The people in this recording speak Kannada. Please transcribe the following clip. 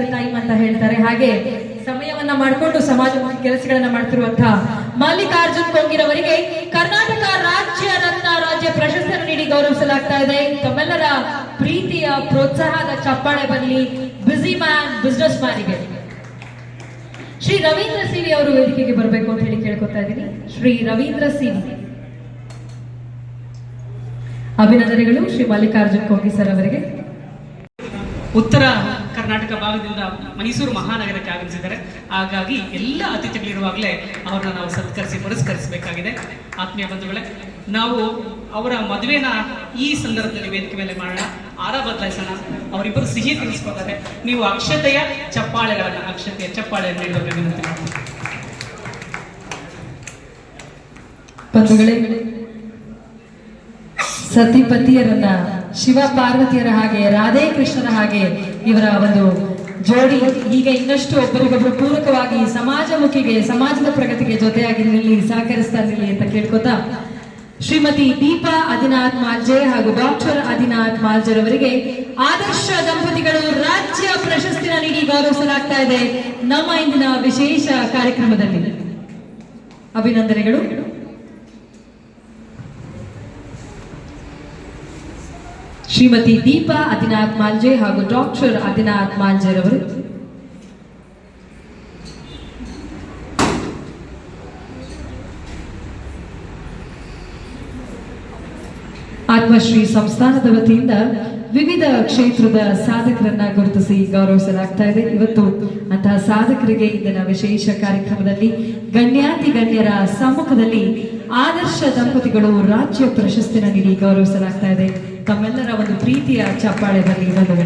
ದ ಟೈಮ್ ಅಂತ ಹೇಳ್ತಾರೆ. ಹಾಗೆ ಸಮಯವನ್ನ ಮಾಡಿಕೊಂಡು ಸಮಾಜಮುಖಿ ಕೆಲಸಗಳನ್ನ ಮಾಡ್ತಿರುವಂತಹ ಮಲ್ಲಿಕಾರ್ಜುನ್ ಕೊಂಗಿರವರಿಗೆ ಕರ್ನಾಟಕ ರಾಜ್ಯ ರತ್ನ ರಾಜ್ಯ ಪ್ರಶಸ್ತಿಯನ್ನು ನೀಡಿ ಗೌರವಿಸಲಾಗ್ತಾ ಇದೆ. ತಮ್ಮೆಲ್ಲರ ಪ್ರೀತಿಯ ಪ್ರೋತ್ಸಾಹದ ಚಪ್ಪಾಳೆ ಬರಲಿ ಬ್ಯುಸಿ ಮ್ಯಾನ್ ಬಿಸ್ನೆಸ್ ಮ್ಯಾನಿಗೆ ಶ್ರೀ ರವೀಂದ್ರ ಸಿವಿ ಅವರು ವೇದಿಕೆಗೆ ಬರಬೇಕು ಅಂತ ಹೇಳಿ ಕೇಳ್ಕೊತಾ ಇದ್ದೀನಿ. ಶ್ರೀ ರವೀಂದ್ರ ಸಿವಿ ಅಭಿನಂದನೆಗಳು ಶ್ರೀ ಮಲ್ಲಿಕಾರ್ಜುನ್ ಕೋಗಿ ಸರ್ ಅವರಿಗೆ. ಉತ್ತರ ಕರ್ನಾಟಕ ಭಾಗದಿಂದ ಮೈಸೂರು ಮಹಾನಗರಕ್ಕೆ ಆಗಮಿಸಿದ್ದಾರೆ. ಹಾಗಾಗಿ ಎಲ್ಲ ಅತಿಥಿಗಳಿರುವಾಗಲೇ ಅವರನ್ನ ನಾವು ಸತ್ಕರಿಸಿ ಪುರಸ್ಕರಿಸಬೇಕಾಗಿದೆ. ಆತ್ಮೀಯ ಬಂಧುಗಳೇ, ನಾವು ಅವರ ಮದುವೆನ ಈ ಸಂದರ್ಭದಲ್ಲಿ ವೇದಿಕೆ ಮೇಲೆ ಮಾಡೋಣ. ಆರ ಬದಲಾಯಿಸೋಣ ಅವರಿಬ್ಬರು ಸಿಹಿ ತಿಳಿಸ್ಕೊತಾರೆ ನೀವು ಅಕ್ಷತೆಯ ಚಪ್ಪಾಳೆಗಳನ್ನು, ಅಕ್ಷತೆಯ ಚಪ್ಪಾಳೆಯನ್ನು ನೀಡಬೇಕು ವಿನಂತಿ ಬಂಧುಗಳೇ, ಸತಿಪತಿಯರನ್ನ ಶಿವ ಪಾರ್ವತಿಯರ ಹಾಗೆ, ರಾಧೇ ಕೃಷ್ಣನ ಹಾಗೆ ಇವರ ಒಂದು ಜೋಡಿ ಈಗ ಇನ್ನಷ್ಟು ಒಬ್ಬರಿಗೊಬ್ಬರು ಪೂರಕವಾಗಿ ಸಮಾಜಮುಖಿಗೆ, ಸಮಾಜದ ಪ್ರಗತಿಗೆ ಜೊತೆಯಾಗಿ ನಿಲ್ಲಿ ಸಹಕರಿಸ್ತಾ ನಿಲ್ಲಿ ಅಂತ ಕೇಳ್ಕೊತಾ ಶ್ರೀಮತಿ ದೀಪಾ ಅದಿನಾಥ್ ಮಾಲ್ಜೆ ಹಾಗೂ ಡಾಕ್ಟರ್ ಅದಿನಾಥ್ ಮಾಲ್ಜರ್ ಅವರಿಗೆ ಆದರ್ಶ ದಂಪತಿಗಳು ರಾಜ್ಯ ಪ್ರಶಸ್ತಿನ ನೀಡಿ ಗೌರವಿಸಲಾಗ್ತಾ ಇದೆ. ನಮ್ಮ ಇಂದಿನ ವಿಶೇಷ ಕಾರ್ಯಕ್ರಮದಲ್ಲಿ ಅಭಿನಂದನೆಗಳು. ಶ್ರೀಮತಿ ದೀಪಾ ಅದಿನಾಥ್ ಮಾಂಜೆ ಹಾಗೂ ಡಾಕ್ಟರ್ ಅದಿನಾಥ್ ಮಾಂಜೆರವರು ಆತ್ಮಶ್ರೀ ಸಂಸ್ಥಾನದ ವತಿಯಿಂದ ವಿವಿಧ ಕ್ಷೇತ್ರದ ಸಾಧಕರನ್ನ ಗುರುತಿಸಿ ಗೌರವಿಸಲಾಗ್ತಾ ಇದೆ. ಇವತ್ತು ಅಂತಹ ಸಾಧಕರಿಗೆ ಇಂದಿನ ವಿಶೇಷ ಕಾರ್ಯಕ್ರಮದಲ್ಲಿ ಗಣ್ಯಾತಿ ಗಣ್ಯರ ಸಮ್ಮುಖದಲ್ಲಿ ಆದರ್ಶ ದಂಪತಿಗಳು ರಾಜ್ಯ ಪ್ರಶಸ್ತಿನ ನೀಡಿ ಗೌರವಿಸಲಾಗ್ತಾ ಇದೆ. ತಮ್ಮೆಲ್ಲರ ಒಂದು ಪ್ರೀತಿಯ ಚಪ್ಪಾಳೆ ಬರಲಿ ಬಂಧುಗಳು